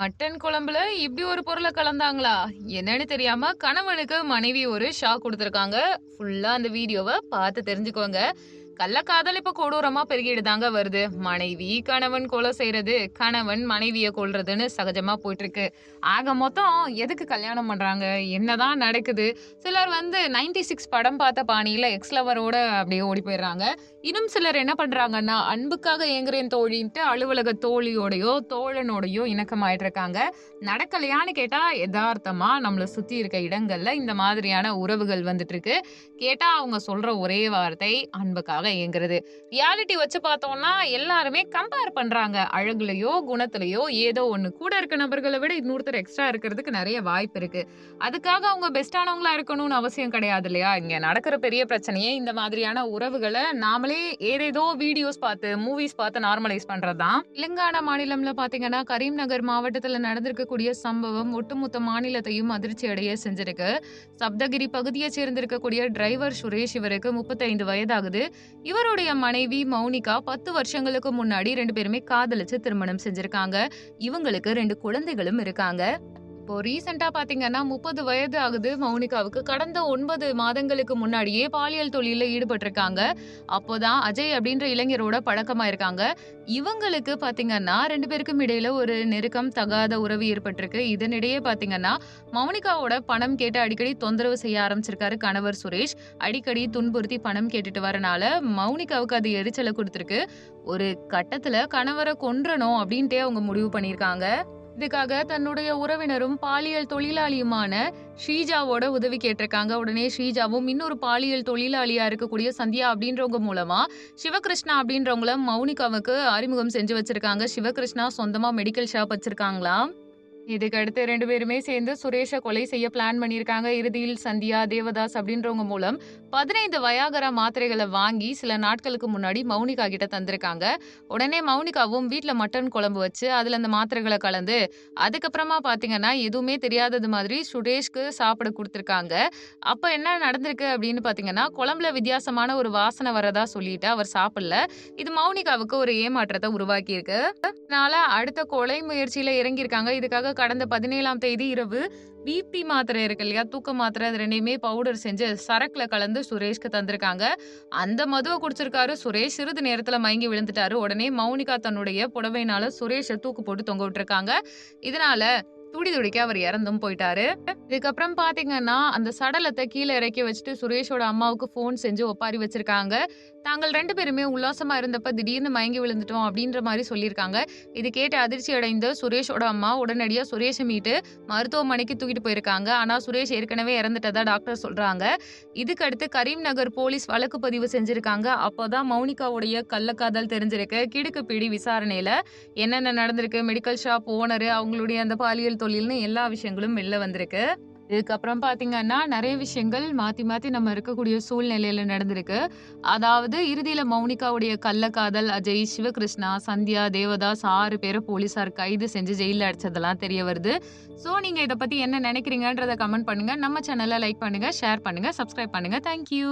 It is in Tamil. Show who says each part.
Speaker 1: மட்டன் குழம்புல இப்படி ஒரு பொருளை கலந்தாங்களா? என்னன்னு தெரியாம கணவனுக்கு மனைவி ஒரு ஷாக் கொடுத்துருக்காங்க. ஃபுல்லா அந்த வீடியோவை பார்த்து தெரிஞ்சுக்கோங்க. கள்ளக்காதல் இப்ப கொடூரமா பெருகிட்டு தாங்க வருது. மனைவி கணவன் கொலை செய்யறது கணவன் மனைவிய கொள்றதுன்னு சகஜமா போயிட்டு இருக்கு ஆக மொத்தம் எதுக்கு கல்யாணம் பண்றாங்க? என்னதான் நடக்குது? சிலர் வந்து 96 சிக்ஸ் படம் பார்த்த பாணியில எக்ஸ்லவரோட அப்படியே ஓடி போயிடுறாங்க. இன்னும் சிலர் என்ன பண்றாங்கன்னா அன்புக்காக ஏங்குறேன் தோழின்ட்டு அலுவலக தோழியோடையோ தோழனோடையோ இணக்கமாயிட்டு இருக்காங்க நடக்கலையான்னு கேட்டா யதார்த்தமா நம்மளை சுத்தி இருக்க இடங்கள்ல இந்த மாதிரியான உறவுகள் வந்துட்டு இருக்கு கேட்டா அவங்க சொல்ற ஒரே வார்த்தை அன்புக்காக இயங்குறது ரியாலிட்டி வச்சு பார்த்தோம்னா எல்லாருமே கம்பேர் பண்றாங்க. அழகுலையோ குணத்திலையோ ஏதோ ஒன்று கூட இருக்க நபர்களை விட இன்னொருத்தர் எக்ஸ்ட்ரா இருக்கிறதுக்கு நிறைய வாய்ப்பு இருக்கு. அதுக்காக அவங்க பெஸ்டானவங்களா இருக்கணும்னு அவசியம் கிடையாது இல்லையா? இங்க நடக்கிற பெரிய பிரச்சனையே இந்த மாதிரியான உறவுகளை நாமளே ஏதேதோ வீடியோஸ் பார்த்து மூவிஸ் பார்த்து நார்மலைஸ் பண்றதுதான். தெலுங்கானா மாநிலம்ல பாத்தீங்கன்னா கரீம் நகர் மாவட்டத்துல நடந்திருக்கக்கூடிய சம்பவம் ஒட்டுமொத்த மாநிலத்தையும் அதிர்ச்சி அடைய செஞ்சிருக்கு. சப்தகிரி பகுதியை சேர்ந்திருக்கக்கூடிய டிரைவர் சுரேஷ் இவருக்கு முப்பத்தைந்து வயதாகுது. இவருடைய மனைவி மௌனிகா பத்து வருஷங்களுக்கு முன்னாடி ரெண்டு பேருமே காதலிச்சு திருமணம் செஞ்சிருக்காங்க. இவங்களுக்கு ரெண்டு குழந்தைகளும் இருக்காங்க. இப்போ ரீசெண்டா பாத்தீங்கன்னா முப்பது வயது ஆகுது மௌனிகாவுக்கு. கடந்த ஒன்பது மாதங்களுக்கு முன்னாடியே பாலியல் தொழில ஈடுபட்டிருக்காங்க. அப்போதான் அஜய் அப்படின்ற இளைஞரோட பழக்கமா இருக்காங்க இவங்களுக்கு பாத்தீங்கன்னா ரெண்டு பேருக்கும் இடையில ஒரு நெருக்கம் தகாத உறவு ஏற்பட்டிருக்கு. இதனிடையே பாத்தீங்கன்னா மௌனிகாவோட பணம் கேட்டு அடிக்கடி தொந்தரவு செய்ய ஆரம்பிச்சிருக்காரு கணவர் சுரேஷ். அடிக்கடி துன்புறுத்தி பணம் கேட்டுட்டு வரனால மௌனிகாவுக்கு அது எரிச்சலை கொடுத்துருக்கு. ஒரு கட்டத்துல கணவரை கொன்றணும் அப்படின்ட்டே அவங்க முடிவு பண்ணியிருக்காங்க. இதுக்காக தன்னுடைய உறவினரும் பாலியல் தொழிலாளியுமான ஷீஜாவோட உதவி கேட்டிருக்காங்க. உடனே ஷீஜாவும் இன்னொரு பாலியல் தொழிலாளியா இருக்கக்கூடிய சந்தியா அப்படின்றவங்க மூலமா சிவகிருஷ்ணா அப்படின்றவங்கள மௌனிகாவுக்கு அறிமுகம் செஞ்சு வச்சிருக்காங்க. சிவகிருஷ்ணா சொந்தமா மெடிக்கல் ஷாப் வச்சிருக்காங்களாம். இதுக்கு அடுத்து ரெண்டு பேருமே சேர்ந்து சுரேஷை கொலை செய்ய பிளான் பண்ணியிருக்காங்க. இறுதியில் சந்தியா தேவதாஸ் அப்படின்றவங்க மூலம் பதினைந்து வயாகரா மாத்திரைகளை வாங்கி சில நாட்களுக்கு முன்னாடி மௌனிகா கிட்ட தந்திருக்காங்க. உடனே மௌனிகாவும் வீட்டில் மட்டன் குழம்பு வச்சு அதில் அந்த மாத்திரைகளை கலந்து அதுக்கப்புறமா பார்த்தீங்கன்னா எதுவுமே தெரியாதது மாதிரி சுரேஷ்க்கு சாப்பிட கொடுத்துருக்காங்க. அப்போ என்ன நடந்திருக்கு அப்படின்னு பார்த்தீங்கன்னா குழம்புல வித்தியாசமான ஒரு வாசனை வரதா சொல்லிட்டு அவர் சாப்பிடல. இது மௌனிகாவுக்கு ஒரு ஏமாற்றத்தை உருவாக்கியிருக்கு. அதனால அடுத்த கொலை முயற்சியில் இறங்கியிருக்காங்க. இதுக்காக கடந்த பதினேழாம் தேதி இரவு பிபி மாத்திரை இருக்கு இல்லையா? தூக்க மாத்திரை அது ரெண்டையுமே பவுடர் செஞ்சு சரக்கில் கலந்து சுரேஷ்க்கு தந்திருக்காங்க. அந்த மதுவை குடிச்சிருக்காரு. சுரேஷ் சிறிது நேரத்தில் மயங்கி விழுந்துட்டாரு. உடனே மௌனிகா தன்னுடைய புடவைனால சுரேஷை தூக்கு போட்டு தொங்க விட்டுருக்காங்க. இதனால துடி துடிக்க அவர் இறந்தும் போயிட்டாரு. இதுக்கப்புறம் பாத்தீங்கன்னா அந்த சடலத்தை கீழே இறக்கி வச்சுட்டு சுரேஷோட அம்மாவுக்கு ஃபோன் செஞ்சு ஒப்பாரி வச்சிருக்காங்க. தாங்கள் ரெண்டு பேருமே உல்லாசமா இருந்தப்ப திடீர்னு மயங்கி விழுந்துட்டோம் அப்படின்ற மாதிரி சொல்லியிருக்காங்க. இது கேட்டு அதிர்ச்சி அடைந்த சுரேஷோட அம்மா உடனடியா சுரேஷை மீட்டு மருத்துவமனைக்கு தூக்கிட்டு போயிருக்காங்க. ஆனா சுரேஷ் ஏற்கனவே இறந்துட்டதா டாக்டர் சொல்றாங்க. இதுக்கடுத்து கரீம் நகர் போலீஸ் வழக்கு பதிவு செஞ்சிருக்காங்க. அப்போதான் மௌனிகாவுடைய கள்ளக்காதல் தெரிஞ்சிருக்கு. கிடுக்கு பிடி விசாரணையில என்னென்ன நடந்திருக்கு? மெடிக்கல் ஷாப் ஓனர் அவங்களுடைய அந்த பாலியல் தொழில்னு எல்லா விஷயங்களும் வெளில வந்திருக்கு. இதுக்கப்புறம் பாத்தீங்கன்னா நிறைய விஷயங்கள் மாத்தி மாத்தி நம்ம இருக்கக்கூடிய சூழ்நிலையில நடந்திருக்கு. அதாவது இறுதியில மௌனிகாவுடைய கள்ளக்காதல் அஜய் சிவகிருஷ்ணா சந்தியா தேவதாஸ் ஆறு பேரை போலீசார் கைது செஞ்சு ஜெயில அடிச்சதெல்லாம் தெரிய வருது. ஸோ நீங்க இதை பத்தி என்ன நினைக்கிறீங்கன்றத கமெண்ட் பண்ணுங்க. நம்ம சேனலை லைக் பண்ணுங்க ஷேர் பண்ணுங்க சப்ஸ்கிரைப் பண்ணுங்க. தேங்க்யூ